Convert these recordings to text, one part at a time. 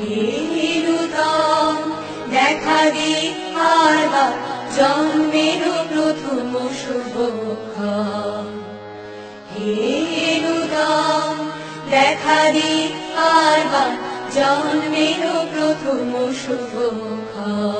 হীনতম দেখা দি হারবার জন্মের প্রথম শুভক্ষণ হীনতম দেখা দি হারবার জন্মের প্রথম শুভক্ষণ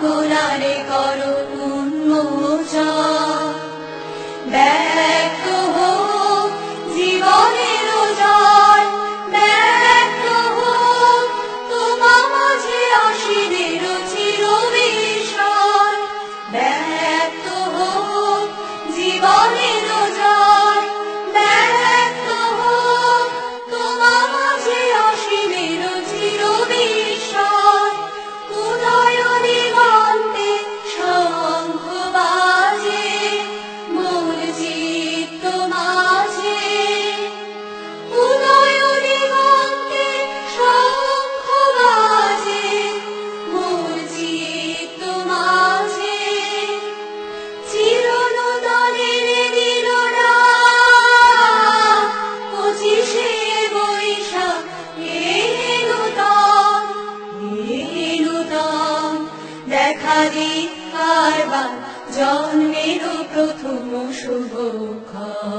কোরআনে করুন হারি কারবার জন্মের প্রথম শুভক্ষণ